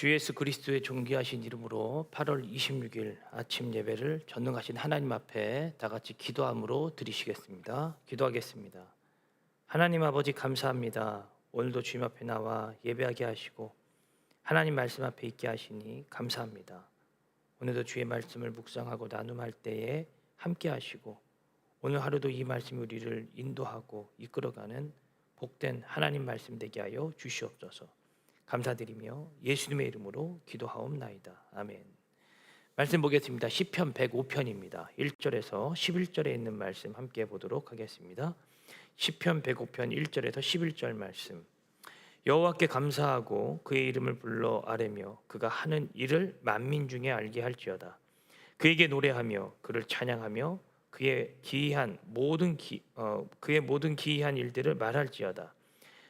주 예수 그리스도의 존귀하신 이름으로 8월 26일 아침 예배를 전능하신 하나님 앞에 다 같이 기도함으로 드리시겠습니다. 기도하겠습니다. 하나님 아버지 감사합니다. 오늘도 주님 앞에 나와 예배하게 하시고 하나님 말씀 앞에 있게 하시니 감사합니다. 오늘도 주의 말씀을 묵상하고 나눔할 때에 함께 하시고 오늘 하루도 이 말씀이 우리를 인도하고 이끌어가는 복된 하나님 말씀 되게 하여 주시옵소서. 감사드리며 예수님의 이름으로 기도하옵나이다. 아멘. 말씀 보겠습니다. 시편 105편입니다. 1절에서 11절에 있는 말씀 함께 보도록 하겠습니다. 시편 105편 1절에서 11절 말씀. 여호와께 감사하고 그의 이름을 불러 아뢰며 그가 하는 일을 만민 중에 알게 할지어다. 그에게 노래하며 그를 찬양하며 그의 기이한 모든 기, 어, 그의 모든 기이한 일들을 말할지어다.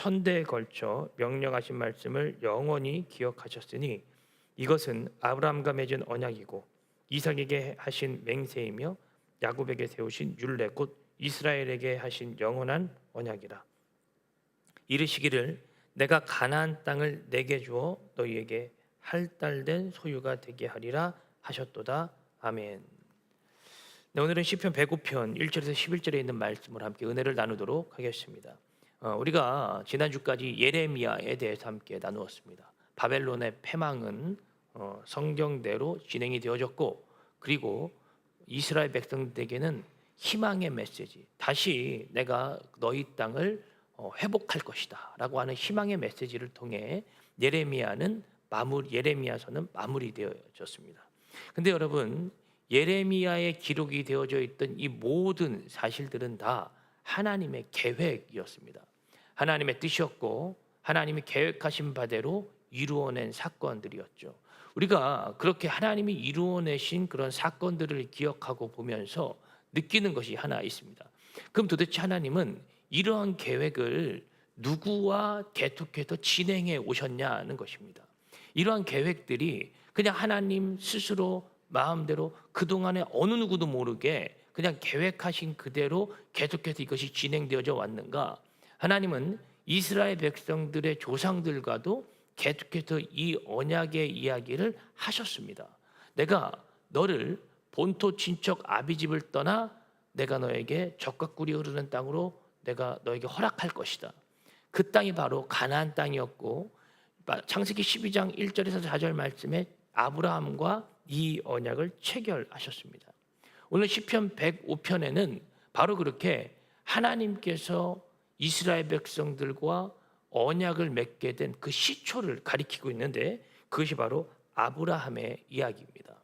천대에 걸쳐 명령하신 말씀을 영원히 기억하셨으니 이것은 아브라함과 맺은 언약이고 이삭에게 하신 맹세이며 야곱에게 세우신 율례 곧 이스라엘에게 하신 영원한 언약이라. 이르시기를 내가 가나안 땅을 내게 주어 너희에게 할달된 소유가 되게 하리라 하셨도다. 아멘. 네, 오늘은 시편 105편 1절에서 11절에 있는 말씀을 함께 은혜를 나누도록 하겠습니다. 어, 우리가 지난주까지 예레미야에 대해서 함께 나누었습니다. 바벨론의 패망은 어, 성경대로 진행이 되어졌고 그리고 이스라엘 백성들에게는 희망의 메시지 다시 내가 너희 땅을 어, 회복할 것이다라고 하는 희망의 메시지를 통해 예레미야는 마무리 예레미야서는 마무리되어졌습니다. 근데 여러분 예레미야의 기록이 되어져 있던 이 모든 사실들은 다 하나님의 계획이었습니다. 하나님의 뜻이었고 하나님이 계획하신 바대로 이루어낸 사건들이었죠. 우리가 그렇게 하나님이 이루어내신 그런 사건들을 기억하고 보면서 느끼는 것이 하나 있습니다. 그럼 도대체 하나님은 이러한 계획을 누구와 계속해서 진행해 오셨냐는 것입니다. 이러한 계획들이 그냥 하나님 스스로 마음대로 그동안에 어느 누구도 모르게 그냥 계획하신 그대로 계속해서 이것이 진행되어져 왔는가? 하나님은 이스라엘 백성들의 조상들과도 계속해서 이 언약의 이야기를 하셨습니다. 내가 너를 본토 친척 아비 집을 떠나 내가 너에게 적과 꿀이 흐르는 땅으로 내가 너에게 허락할 것이다. 그 땅이 바로 가나안 땅이었고 창세기 12장 1절에서 4절 말씀에 아브라함과 이 언약을 체결하셨습니다. 오늘 시편 105편에는 바로 그렇게 하나님께서 이스라엘 백성들과 언약을 맺게 된 그 시초를 가리키고 있는데 그것이 바로 아브라함의 이야기입니다.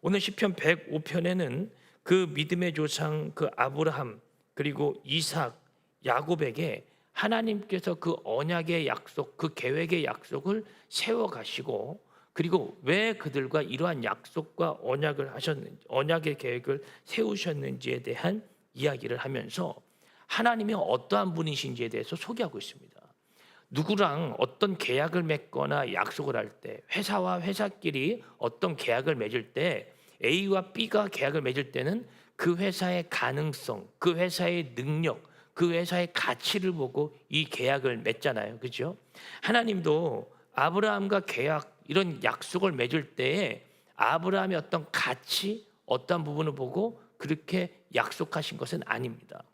오늘 시편 105편에는 그 믿음의 조상 그 아브라함 그리고 이삭 야곱에게 하나님께서 그 언약의 약속 그 계획의 약속을 세워 가시고 그리고 왜 그들과 이러한 약속과 언약을 하셨는지 언약의 계획을 세우셨는지에 대한 이야기를 하면서 하나님이 어떠한 분이신지에 대해서 소개하고 있습니다. 누구랑 어떤 계약을 맺거나 약속을 할 때 회사와 회사끼리 어떤 계약을 맺을 때 A와 B가 계약을 맺을 때는 그 회사의 가능성, 그 회사의 능력, 그 회사의 가치를 보고 이 계약을 맺잖아요. 그죠? 하나님도 아브라함과 계약 이런 약속을 맺을 때에 아브라함의 어떤 가치, 어떤 부분을 보고 그렇게 약속하신 것은 아닙니다.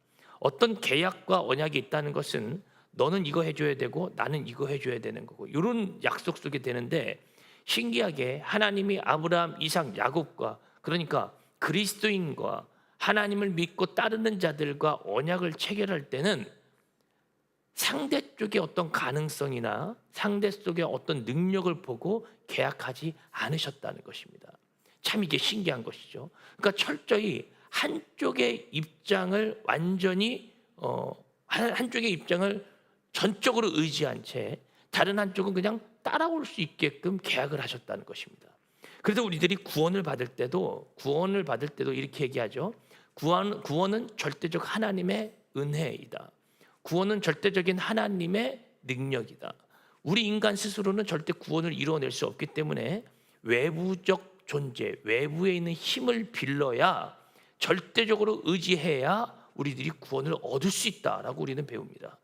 어떤 계약과 언약이 있다는 것은 너는 이거 해줘야 되고 나는 이거 해줘야 되는 거고 이런 약속 속에 되는데 신기하게 하나님이 아브라함, 이삭, 야곱과 그러니까 그리스도인과 하나님을 믿고 따르는 자들과 언약을 체결할 때는 상대 쪽의 어떤 가능성이나 상대 속의 어떤 능력을 보고 계약하지 않으셨다는 것입니다. 참 이게 신기한 것이죠. 그러니까 철저히 한쪽의 입장을 완전히 어, 한쪽의 입장을 전적으로 의지한 채 다른 한쪽은 그냥 따라올 수 있게끔 계약을 하셨다는 것입니다. 그래서 우리들이 구원을 받을 때도 구원을 받을 때도 이렇게 얘기하죠. 구원 구원은 절대적 하나님의 은혜이다. 구원은 절대적인 하나님의 능력이다. 우리 인간 스스로는 절대 구원을 이루어낼 수 없기 때문에 외부적 존재, 외부에 있는 힘을 빌러야 절대적으로 의지해야 우리들이 구원을 얻을 수 있다라고 우리는 배웁니다.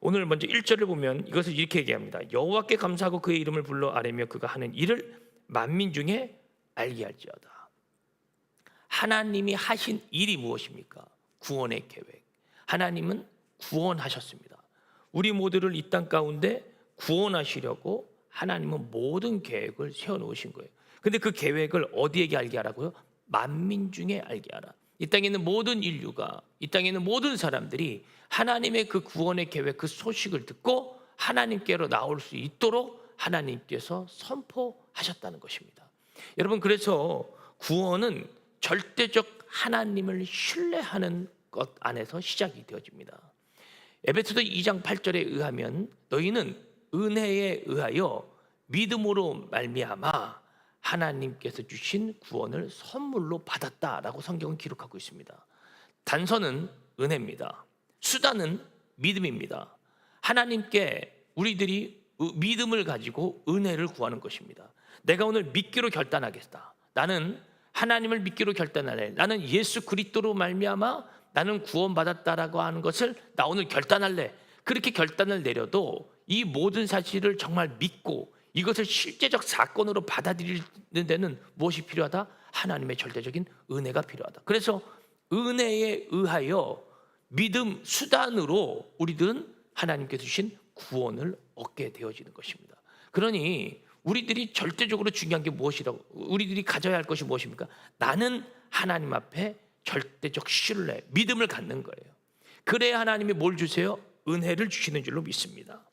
오늘 먼저 1절을 보면 이것을 이렇게 얘기합니다. 여호와께 감사하고 그의 이름을 불러 아뢰며 그가 하는 일을 만민 중에 알게 할지어다. 하나님이 하신 일이 무엇입니까? 구원의 계획. 하나님은 구원하셨습니다. 우리 모두를 이 땅 가운데 구원하시려고 하나님은 모든 계획을 세워 놓으신 거예요. 근데 그 계획을 어디에게 알게 하라고요? 만민 중에 알게 하라. 이 땅에 있는 모든 인류가 이 땅에 있는 모든 사람들이 하나님의 그 구원의 계획 그 소식을 듣고 하나님께로 나올 수 있도록 하나님께서 선포하셨다는 것입니다. 여러분 그래서 구원은 절대적 하나님을 신뢰하는 것 안에서 시작이 되어집니다. 에베소서 2장 8절에 의하면 너희는 은혜에 의하여 믿음으로 말미암아 하나님께서 주신 구원을 선물로 받았다라고 성경은 기록하고 있습니다. 단서는 은혜입니다. 수단은 믿음입니다. 하나님께 우리들이 믿음을 가지고 은혜를 구하는 것입니다. 내가 오늘 믿기로 결단하겠다. 나는 하나님을 믿기로 결단하래. 나는 예수 그리스도로 말미암아 나는 구원받았다라고 하는 것을 나 오늘 결단할래. 그렇게 결단을 내려도 이 모든 사실을 정말 믿고 이것을 실제적 사건으로 받아들이는 데는 무엇이 필요하다? 하나님의 절대적인 은혜가 필요하다. 그래서 은혜에 의하여 믿음 수단으로 우리들은 하나님께서 주신 구원을 얻게 되어지는 것입니다. 그러니 우리들이 절대적으로 중요한 게 무엇이라고 우리들이 가져야 할 것이 무엇입니까? 나는 하나님 앞에 절대적 신뢰, 믿음을 갖는 거예요. 그래야 하나님이 뭘 주세요? 은혜를 주시는 줄로 믿습니다.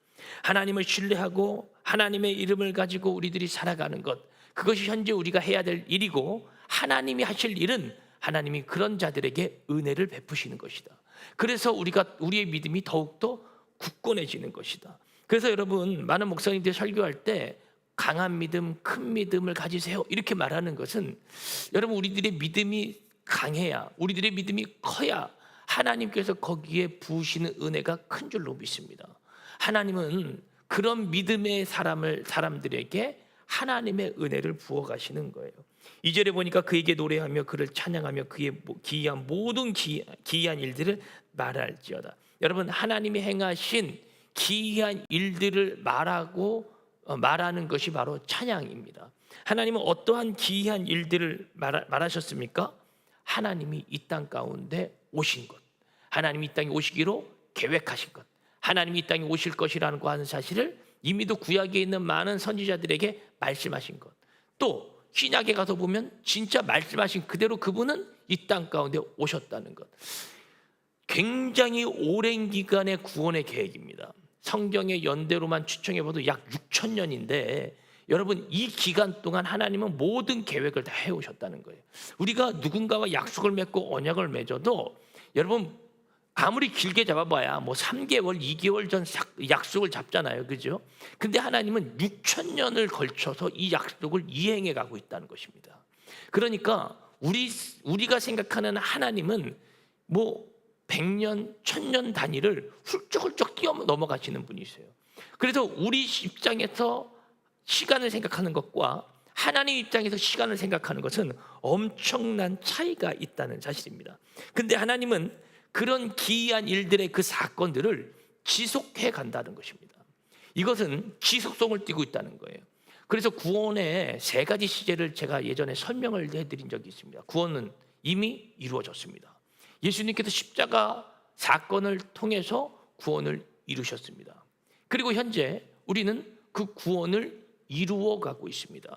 하나님을 신뢰하고 하나님의 이름을 가지고 우리들이 살아가는 것 그것이 현재 우리가 해야 될 일이고 하나님이 하실 일은 하나님이 그런 자들에게 은혜를 베푸시는 것이다. 그래서 우리가 우리의 믿음이 더욱더 굳건해지는 것이다. 그래서 여러분 많은 목사님들이 설교할 때 강한 믿음, 큰 믿음을 가지세요. 이렇게 말하는 것은 여러분 우리들의 믿음이 강해야 우리들의 믿음이 커야 하나님께서 거기에 부으시는 은혜가 큰 줄로 믿습니다. 하나님은 그런 믿음의 사람을 사람들에게 하나님의 은혜를 부어 가시는 거예요. 이절에 보니까 그에게 노래하며 그를 찬양하며 그의 기이한 모든 기, 기이한 일들을 말할지어다. 여러분 하나님이 행하신 기이한 일들을 말하고 어, 말하는 것이 바로 찬양입니다. 하나님은 어떠한 기이한 일들을 말, 말하셨습니까? 하나님이 이 땅 가운데 오신 것, 하나님이 이 땅에 오시기로 계획하신 것, 하나님이 이 땅에 오실 것이라는 거 하는 사실을 이미도 구약에 있는 많은 선지자들에게 말씀하신 것. 또 신약에 가서 보면 진짜 말씀하신 그대로 그분은 이 땅 가운데 오셨다는 것. 굉장히 오랜 기간의 구원의 계획입니다. 성경의 연대로만 추정해 봐도 약 6천 년인데 여러분 이 기간 동안 하나님은 모든 계획을 다 해오셨다는 거예요. 우리가 누군가와 약속을 맺고 언약을 맺어도 여러분 아무리 길게 잡아봐야 뭐 3개월, 2개월 전 약속을 잡잖아요. 그죠? 근데 하나님은 6천 년을 걸쳐서 이 약속을 이행해 가고 있다는 것입니다. 그러니까 우리 우리가 생각하는 하나님은 뭐 100년, 1000년 단위를 훌쩍훌쩍 뛰어 넘어가시는 분이세요. 그래서 우리 입장에서 시간을 생각하는 것과 하나님 입장에서 시간을 생각하는 것은 엄청난 차이가 있다는 사실입니다. 근데 하나님은 그런 기이한 일들의 그 사건들을 지속해 간다는 것입니다. 이것은 지속성을 띠고 있다는 거예요. 그래서 구원의 세 가지 시제를 제가 예전에 설명을 해드린 적이 있습니다. 구원은 이미 이루어졌습니다. 예수님께서 십자가 사건을 통해서 구원을 이루셨습니다. 그리고 현재 우리는 그 구원을 이루어 가고 있습니다.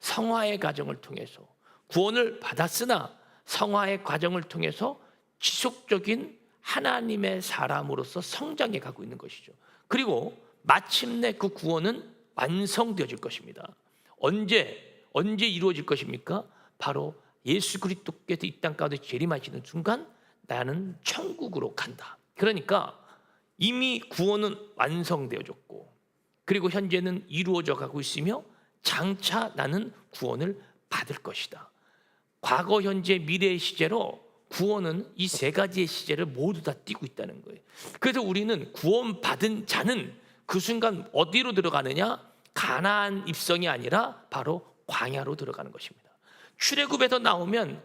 성화의 과정을 통해서 구원을 받았으나 성화의 과정을 통해서 지속적인 하나님의 사람으로서 성장해 가고 있는 것이죠. 그리고 마침내 그 구원은 완성되어질 것입니다. 언제 언제 이루어질 것입니까? 바로 예수 그리스도께서 이 땅 가운데 재림하시는 순간 나는 천국으로 간다. 그러니까 이미 구원은 완성되어졌고 그리고 현재는 이루어져 가고 있으며 장차 나는 구원을 받을 것이다. 과거, 현재, 미래의 시제로 구원은 이 세 가지의 시제를 모두 다 띄고 있다는 거예요. 그래서 우리는 구원받은 자는 그 순간 어디로 들어가느냐? 가나안 입성이 아니라 바로 광야로 들어가는 것입니다. 출애굽에서 나오면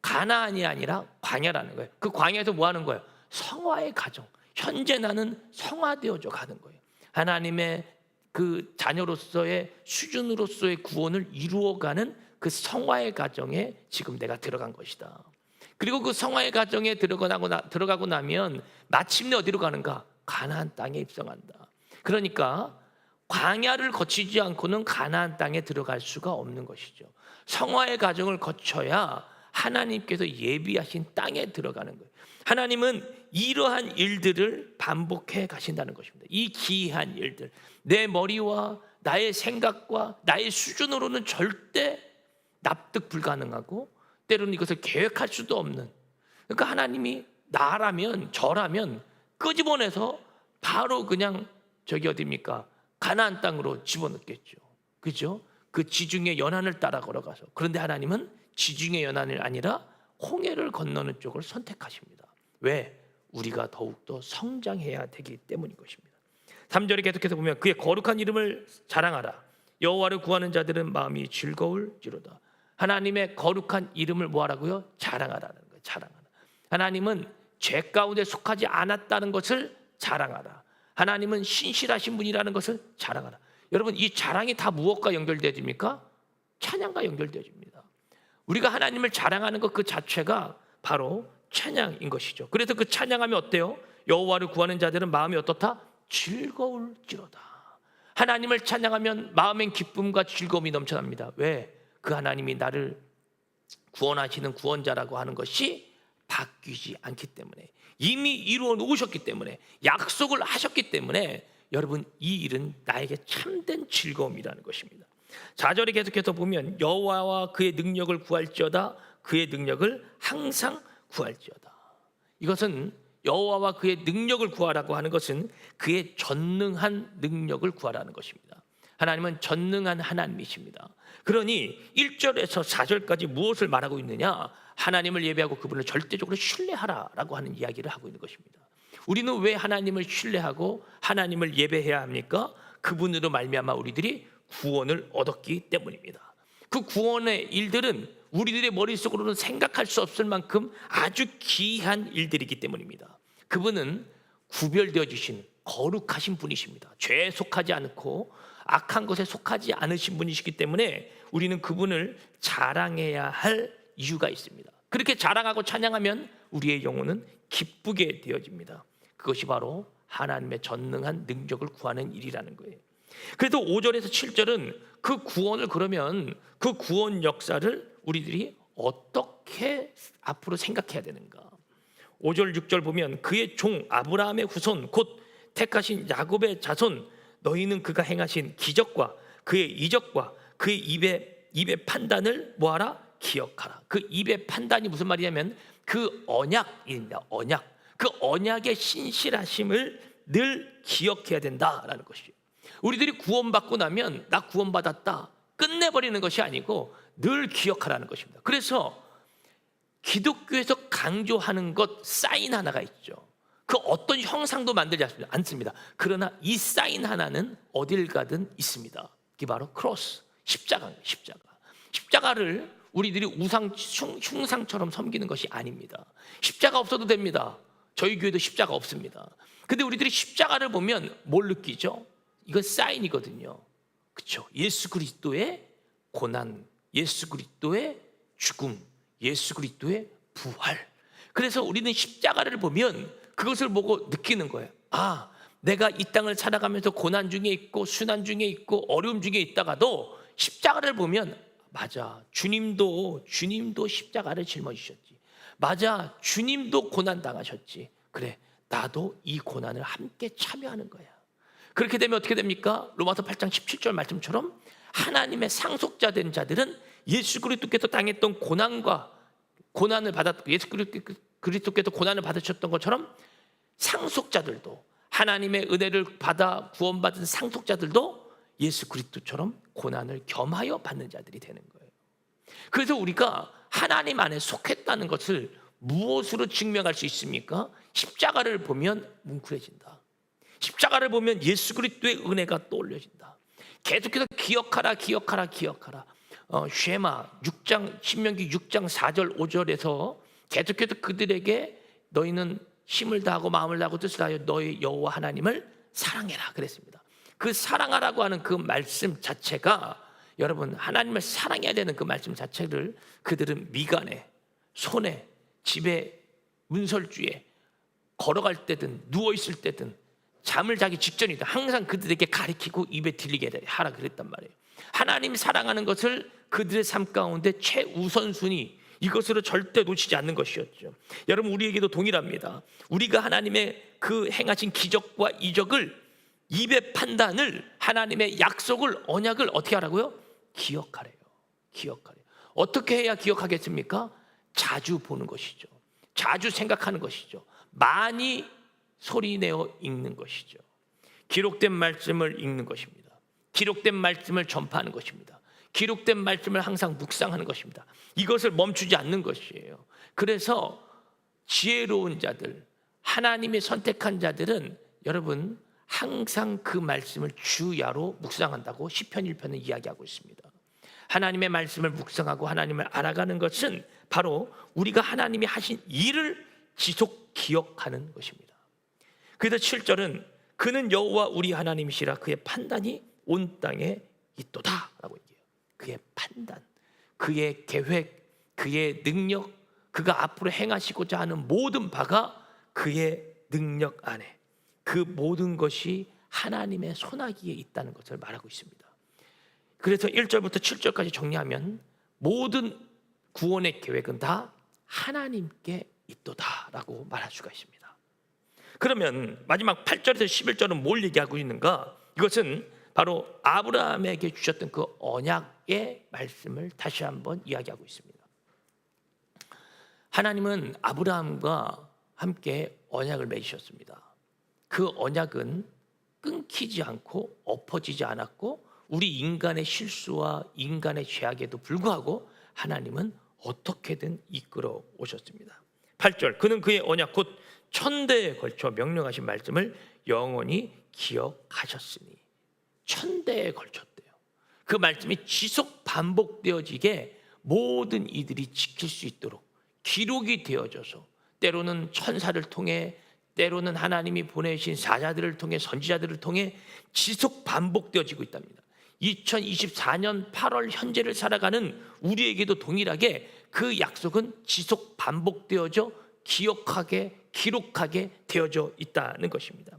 가나안이 아니라 광야라는 거예요. 그 광야에서 뭐 하는 거예요? 성화의 가정. 현재 나는 성화되어져 가는 거예요. 하나님의 그 자녀로서의 수준으로서의 구원을 이루어가는 그 성화의 가정에 지금 내가 들어간 것이다. 그리고 그 성화의 가정에 들어가고 나, 들어가고 나면 마침내 어디로 가는가? 가나안 땅에 입성한다. 그러니까 광야를 거치지 않고는 가나안 땅에 들어갈 수가 없는 것이죠. 성화의 가정을 거쳐야 하나님께서 예비하신 땅에 들어가는 거예요. 하나님은 이러한 일들을 반복해 가신다는 것입니다. 이 기이한 일들. 내 머리와 나의 생각과 나의 수준으로는 절대 납득 불가능하고 때로는 이것을 계획할 수도 없는. 그러니까 하나님이 나라면 저라면 끄집어내서 바로 그냥 저기 어디입니까? 가나안 땅으로 집어넣겠죠. 그죠? 그 지중해 연안을 따라 걸어가서. 그런데 하나님은 지중해 연안이 아니라 홍해를 건너는 쪽을 선택하십니다. 왜? 우리가 더욱더 성장해야 되기 때문인 것입니다. 3절에 계속해서 보면 그의 거룩한 이름을 자랑하라. 여호와를 구하는 자들은 마음이 즐거울지로다 하나님의 거룩한 이름을 뭐하라고요? 자랑하라는 거예요. 자랑하라. 하나님은 죄 가운데 속하지 않았다는 것을 자랑하라. 하나님은 신실하신 분이라는 것을 자랑하라. 여러분 이 자랑이 다 무엇과 연결되어집니까? 찬양과 연결되어집니다. 우리가 하나님을 자랑하는 것 그 자체가 바로 찬양인 것이죠. 그래서 그 찬양하면 어때요? 여호와를 구하는 자들은 마음이 어떻다? 즐거울지로다. 하나님을 찬양하면 마음엔 기쁨과 즐거움이 넘쳐납니다. 왜? 그 하나님이 나를 구원하시는 구원자라고 하는 것이 바뀌지 않기 때문에 이미 이루어 놓으셨기 때문에 약속을 하셨기 때문에 여러분 이 일은 나에게 참된 즐거움이라는 것입니다. 4절에 계속해서 보면 여호와와 그의 능력을 구할지어다 그의 능력을 항상 구할지어다. 이것은 여호와와 그의 능력을 구하라고 하는 것은 그의 전능한 능력을 구하라는 것입니다. 하나님은 전능한 하나님이십니다. 그러니 1절에서 4절까지 무엇을 말하고 있느냐? 하나님을 예배하고 그분을 절대적으로 신뢰하라라고 하는 이야기를 하고 있는 것입니다. 우리는 왜 하나님을 신뢰하고 하나님을 예배해야 합니까? 그분으로 말미암아 우리들이 구원을 얻었기 때문입니다. 그 구원의 일들은 우리들의 머릿속으로는 생각할 수 없을 만큼 아주 기이한 일들이기 때문입니다. 그분은 구별되어 주신 거룩하신 분이십니다. 죄에 속하지 않고 악한 것에 속하지 않으신 분이시기 때문에 우리는 그분을 자랑해야 할 이유가 있습니다. 그렇게 자랑하고 찬양하면 우리의 영혼은 기쁘게 되어집니다. 그것이 바로 하나님의 전능한 능력을 구하는 일이라는 거예요. 그래도 5절에서 7절은 그 구원을 그러면 그 구원 역사를 우리들이 어떻게 앞으로 생각해야 되는가? 5절 6절 보면 그의 종 아브라함의 후손 곧 택하신 야곱의 자손 너희는 그가 행하신 기적과 그의 이적과 그의 입의 입의 판단을 뭐하라 기억하라. 그 입의 판단이 무슨 말이냐면 그 언약입니다. 언약. 그 언약의 신실하심을 늘 기억해야 된다라는 것이죠. 우리들이 구원받고 나면 나 구원받았다 끝내버리는 것이 아니고 늘 기억하라는 것입니다. 그래서 기독교에서 강조하는 것 사인 하나가 있죠. 그 어떤 형상도 만들지 않습니다. 그러나 이 사인 하나는 어딜 가든 있습니다. 그게 바로 크로스, 십자가, 십자가. 십자가를 우리들이 우상 흉상처럼 섬기는 것이 아닙니다. 십자가 없어도 됩니다. 저희 교회도 십자가 없습니다. 근데 우리들이 십자가를 보면 뭘 느끼죠? 이건 사인이거든요. 그렇죠? 예수 그리스도의 고난, 예수 그리스도의 죽음, 예수 그리스도의 부활. 그래서 우리는 십자가를 보면 그것을 보고 느끼는 거예요. 아, 내가 이 땅을 살아가면서 고난 중에 있고 순환 중에 있고 어려움 중에 있다가도 십자가를 보면 맞아. 주님도 주님도 십자가를 짊어지셨지. 맞아. 주님도 고난 당하셨지. 그래. 나도 이 고난을 함께 참여하는 거야. 그렇게 되면 어떻게 됩니까? 로마서 8장 17절 말씀처럼 하나님의 상속자 된 자들은 예수 그리스도께서 당했던 고난과 고난을 받았고 예수 그리스도께서 고난을 받으셨던 것처럼 상속자들도 하나님의 은혜를 받아 구원받은 상속자들도 예수 그리스도처럼 고난을 겸하여 받는 자들이 되는 거예요. 그래서 우리가 하나님 안에 속했다는 것을 무엇으로 증명할 수 있습니까? 십자가를 보면 뭉클해진다. 십자가를 보면 예수 그리스도의 은혜가 떠올려진다. 계속해서 기억하라, 기억하라, 기억하라. 어, 쉐마 6장 신명기 6장 4절 5절에서 계속해서 그들에게 너희는 힘을 다하고 마음을 다하고 뜻을 다하여 너희 여호와 하나님을 사랑해라 그랬습니다. 그 사랑하라고 하는 그 말씀 자체가 여러분 하나님을 사랑해야 되는 그 말씀 자체를 그들은 미간에 손에 집에 문설주에 걸어갈 때든 누워 있을 때든 잠을 자기 직전이든 항상 그들에게 가리키고 입에 들리게 하라 그랬단 말이에요. 하나님 사랑하는 것을 그들의 삶 가운데 최우선순위 이것으로 절대 놓치지 않는 것이었죠. 여러분 우리에게도 동일합니다. 우리가 하나님의 그 행하신 기적과 이적을 입의 판단을 하나님의 약속을 언약을 어떻게 하라고요? 기억하래요. 기억하래요. 어떻게 해야 기억하겠습니까? 자주 보는 것이죠. 자주 생각하는 것이죠. 많이 소리내어 읽는 것이죠. 기록된 말씀을 읽는 것입니다. 기록된 말씀을 전파하는 것입니다. 기록된 말씀을 항상 묵상하는 것입니다. 이것을 멈추지 않는 것이에요. 그래서 지혜로운 자들, 하나님이 선택한 자들은 여러분 항상 그 말씀을 주야로 묵상한다고 시편 1편은 이야기하고 있습니다. 하나님의 말씀을 묵상하고 하나님을 알아가는 것은 바로 우리가 하나님이 하신 일을 지속 기억하는 것입니다. 그래서 7절은 그는 여호와 우리 하나님이시라 그의 판단이 온 땅에 있도다라고 얘기해요. 그의 판단, 그의 계획, 그의 능력, 그가 앞으로 행하시고자 하는 모든 바가 그의 능력 안에 그 모든 것이 하나님의 손아귀에 있다는 것을 말하고 있습니다. 그래서 1절부터 7절까지 정리하면 모든 구원의 계획은 다 하나님께 있도다라고 말할 수가 있습니다. 그러면 마지막 8절에서 11절은 뭘 얘기하고 있는가? 이것은 바로 아브라함에게 주셨던 그 언약의 말씀을 다시 한번 이야기하고 있습니다. 하나님은 아브라함과 함께 언약을 맺으셨습니다. 그 언약은 끊기지 않고 엎어지지 않았고 우리 인간의 실수와 인간의 죄악에도 불구하고 하나님은 어떻게든 이끌어 오셨습니다. 8절 그는 그의 언약 곧 천대에 걸쳐 명령하신 말씀을 영원히 기억하셨으니 천대에 걸쳤대요. 그 말씀이 지속 반복되어지게 모든 이들이 지킬 수 있도록 기록이 되어져서 때로는 천사를 통해 때로는 하나님이 보내신 사자들을 통해 선지자들을 통해 지속 반복되어지고 있답니다. 2024년 8월 현재를 살아가는 우리에게도 동일하게 그 약속은 지속 반복되어져 기억하게 기록하게 되어져 있다는 것입니다.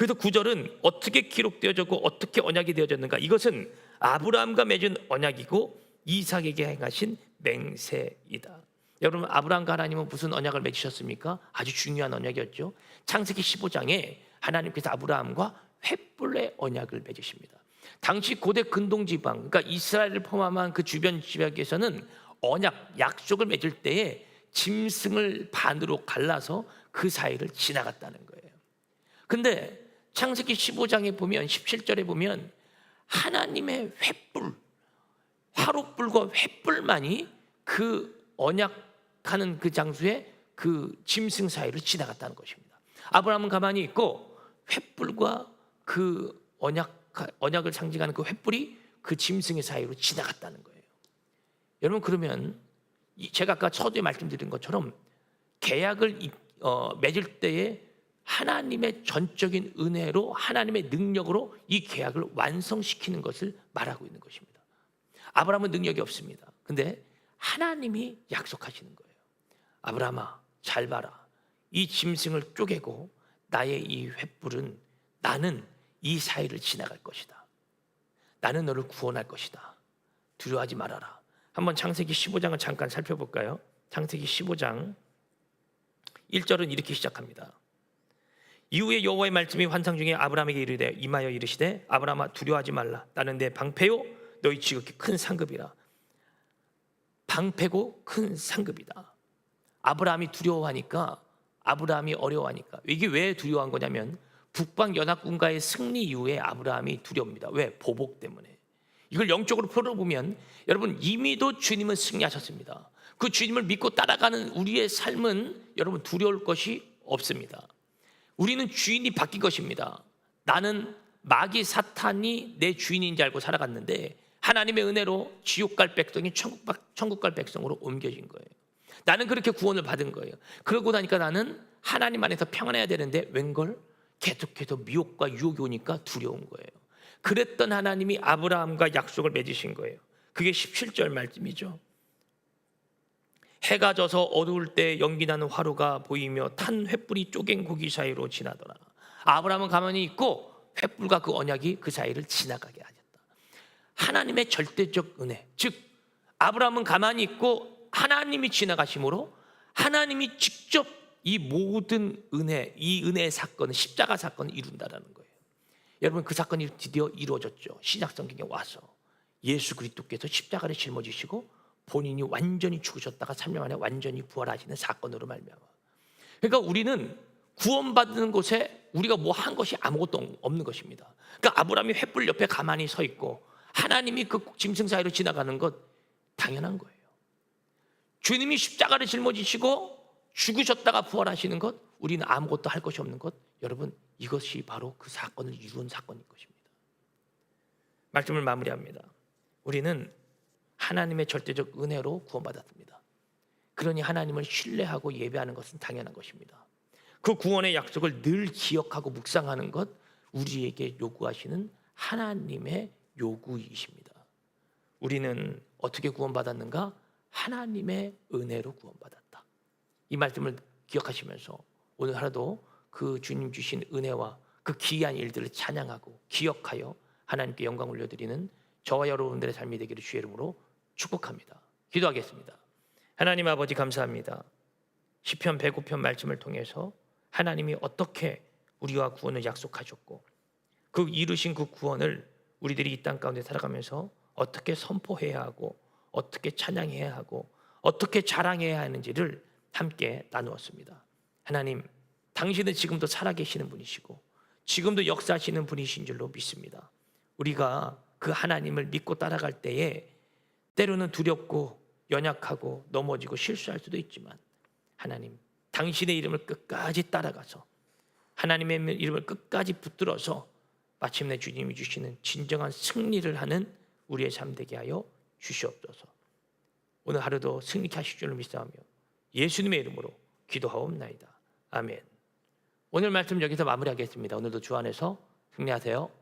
그래서 구절은 어떻게 기록되어졌고 어떻게 언약이 되어졌는가? 이것은 아브라함과 맺은 언약이고 이삭에게 행하신 맹세이다. 여러분 아브라함과 하나님은 무슨 언약을 맺으셨습니까? 아주 중요한 언약이었죠. 창세기 15장에 하나님께서 아브라함과 횃불의 언약을 맺으십니다. 당시 고대 근동 지방, 그러니까 이스라엘을 포함한 그 주변 지역에서는 언약, 약속을 맺을 때에 짐승을 반으로 갈라서 그 사이를 지나갔다는 거예요. 근데 창세기 15장에 보면 17절에 보면 하나님의 횃불, 화롯불과 횃불만이 그 언약하는 그 장소에 그 짐승 사이를 지나갔다는 것입니다. 아브라함은 가만히 있고 횃불과 그 언약 언약을 상징하는 그 횃불이 그 짐승의 사이로 지나갔다는 거예요. 여러분 그러면 제가 아까 서두에 말씀드린 것처럼 계약을 어, 맺을 때에 하나님의 전적인 은혜로 하나님의 능력으로 이 계약을 완성시키는 것을 말하고 있는 것입니다. 아브라함은 능력이 없습니다. 근데 하나님이 약속하시는 거예요. 아브라함아 잘 봐라. 이 짐승을 쪼개고 나의 이 횃불은 나는 이 사이를 지나갈 것이다. 나는 너를 구원할 것이다. 두려워하지 말아라. 한번 창세기 15장을 잠깐 살펴볼까요? 창세기 15장 1절은 이렇게 시작합니다. 이후에 여호와의 말씀이 환상 중에 아브라함에게 이르되 임하여 이르시되 아브라함아 두려워하지 말라. 나는 내 방패요 너희 지극히 큰 상급이라. 방패고 큰 상급이다. 아브라함이 두려워하니까 아브라함이 어려워하니까 이게 왜 두려워한 거냐면 북방 연합군과의 승리 이후에 아브라함이 두려웁니다. 왜? 보복 때문에. 이걸 영적으로 풀어보면 여러분 이미도 주님은 승리하셨습니다. 그 주님을 믿고 따라가는 우리의 삶은 여러분 두려울 것이 없습니다. 우리는 주인이 바뀐 것입니다. 나는 마귀 사탄이 내 주인인 줄 알고 살아갔는데 하나님의 은혜로 지옥 갈 백성이 천국, 박- 천국 갈 백성으로 옮겨진 거예요. 나는 그렇게 구원을 받은 거예요. 그러고 나니까 나는 하나님 안에서 평안해야 되는데 웬걸 계속해서 미혹과 유혹이 오니까 두려운 거예요. 그랬던 하나님이 아브라함과 약속을 맺으신 거예요. 그게 17절 말씀이죠. 해가 져서 어두울 때 연기나는 화로가 보이며 탄 횃불이 쪼갠 고기 사이로 지나더라. 아브라함은 가만히 있고 횃불과 그 언약이 그 사이를 지나가게 하셨다. 하나님의 절대적 은혜, 즉 아브라함은 가만히 있고 하나님이 지나가심으로 하나님이 직접 이 모든 은혜, 이 은혜의 사건은 십자가 사건을 이룬다라는 거예요. 여러분 그 사건이 드디어 이루어졌죠. 신약 성경에 와서 예수 그리스도께서 십자가를 짊어지시고 본인이 완전히 죽으셨다가 3년 만에 완전히 부활하시는 사건으로 말미암아. 그러니까 우리는 구원받는 곳에 우리가 뭐 한 것이 아무것도 없는 것입니다. 그러니까 아브라함이 횃불 옆에 가만히 서 있고 하나님이 그 짐승 사이로 지나가는 것 당연한 거예요. 주님이 십자가를 짊어지시고 죽으셨다가 부활하시는 것 우리는 아무것도 할 것이 없는 것 여러분 이것이 바로 그 사건을 이룬 사건인 것입니다. 말씀을 마무리합니다. 우리는 하나님의 절대적 은혜로 구원받았습니다. 그러니 하나님을 신뢰하고 예배하는 것은 당연한 것입니다. 그 구원의 약속을 늘 기억하고 묵상하는 것 우리에게 요구하시는 하나님의 요구이십니다. 우리는 어떻게 구원받았는가? 하나님의 은혜로 구원받았다. 이 말씀을 기억하시면서 오늘 하루도 그 주님 주신 은혜와 그 기이한 일들을 찬양하고 기억하여 하나님께 영광 올려드리는 저와 여러분들의 삶이 되기를 주의 이름으로 축복합니다. 기도하겠습니다. 하나님 아버지 감사합니다. 시편 105편 말씀을 통해서 하나님이 어떻게 우리와 구원을 약속하셨고 그 이루신 그 구원을 우리들이 이 땅 가운데 살아가면서 어떻게 선포해야 하고 어떻게 찬양해야 하고 어떻게 자랑해야 하는지를 함께 나누었습니다. 하나님, 당신은 지금도 살아계시는 분이시고 지금도 역사하시는 분이신 줄로 믿습니다. 우리가 그 하나님을 믿고 따라갈 때에 때로는 두렵고 연약하고 넘어지고 실수할 수도 있지만 하나님, 당신의 이름을 끝까지 따라가서 하나님의 이름을 끝까지 붙들어서 마침내 주님이 주시는 진정한 승리를 하는 우리의 삶 되게 하여 주시옵소서. 오늘 하루도 승리케 하실 줄을 믿사오며 예수님의 이름으로 기도하옵나이다. 아멘. 오늘 말씀 여기서 마무리하겠습니다. 오늘도 주 안에서 승리하세요.